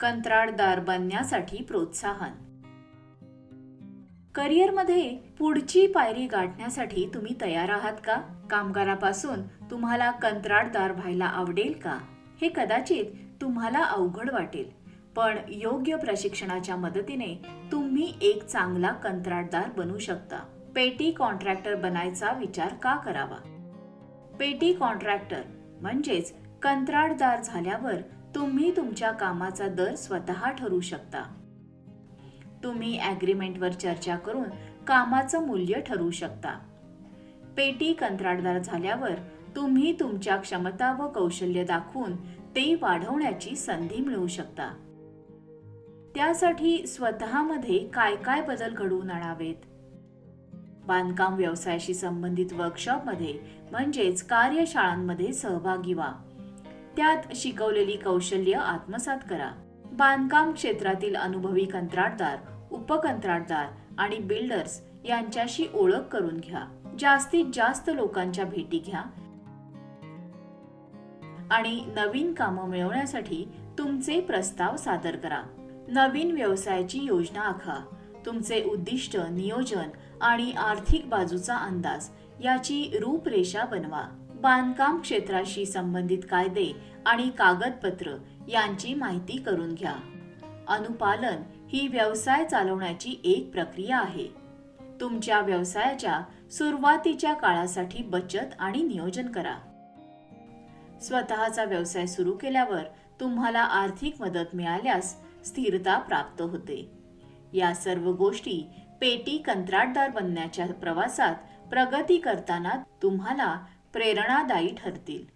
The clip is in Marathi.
कंत्राटदार बनण्यासाठी प्रोत्साहन. करिअरमध्ये पुढची पायरी गाठण्यासाठी तुम्ही तयार आहात का? कामगारापासून तुम्हाला कंत्राटदार व्हायला आवडेल का? हे कदाचित तुम्हाला अवघड वाटेल पण योग्य प्रशिक्षणाच्या मदतीने तुम्ही एक चांगला कंत्राटदार बनू शकता. पेटी कॉन्ट्रॅक्टर बनायचा विचार का करावा? पेटी कॉन्ट्रॅक्टर म्हणजेच कंत्राटदार झाल्यावर तुम्ही तुमच्या कामाचा दर स्वतः ठरवू शकता. तुम्ही ॲग्रीमेंटवर चर्चा करून कामाचं मूल्य ठरवू शकता. पेटी कंत्राटदार झाल्यावर तुम्ही तुमच्या क्षमता व कौशल्य दाखवून ते वाढवण्याची संधी मिळवू शकता. त्यासाठी स्वतःमध्ये काय काय बदल घडवून आणावेत? बांधकाम व्यवसायाशी संबंधित वर्कशॉपमध्ये म्हणजेच कार्यशाळांमध्ये सहभागी व्हा. त्यात शिकवलेली कौशल्य आत्मसात करा. बांधकाम क्षेत्रातील अनुभवी कंत्राटदार उपकंत्राटदार आणि बिल्डर्स यांच्याशी ओळख करून घ्या. जास्तीत जास्त लोकांच्या भेटी घ्या. आणि नवीन कामं मिळवण्यासाठी तुमचे प्रस्ताव सादर करा. नवीन व्यवसायाची योजना आखा. तुमचे उद्दिष्ट नियोजन आणि आर्थिक बाजूचा अंदाज याची रूपरेषा बनवा. बांधकाम क्षेत्राशी संबंधित कायदे आणि कागदपत्र यांची माहिती करून घ्या. अनुपालन ही व्यवसाय चालवण्याची एक प्रक्रिया आहे. तुमच्या व्यवसायाच्या सुरुवातीच्या काळासाठी बचत आणि नियोजन करा. स्वतःचा व्यवसाय सुरू केल्यावर तुम्हाला आर्थिक मदत मिळाल्यास स्थिरता प्राप्त होते. या सर्व गोष्टी पेटी कंत्राटदार बनण्याच्या प्रवासात प्रगती करताना तुम्हाला प्रेरणादायी ठरतील.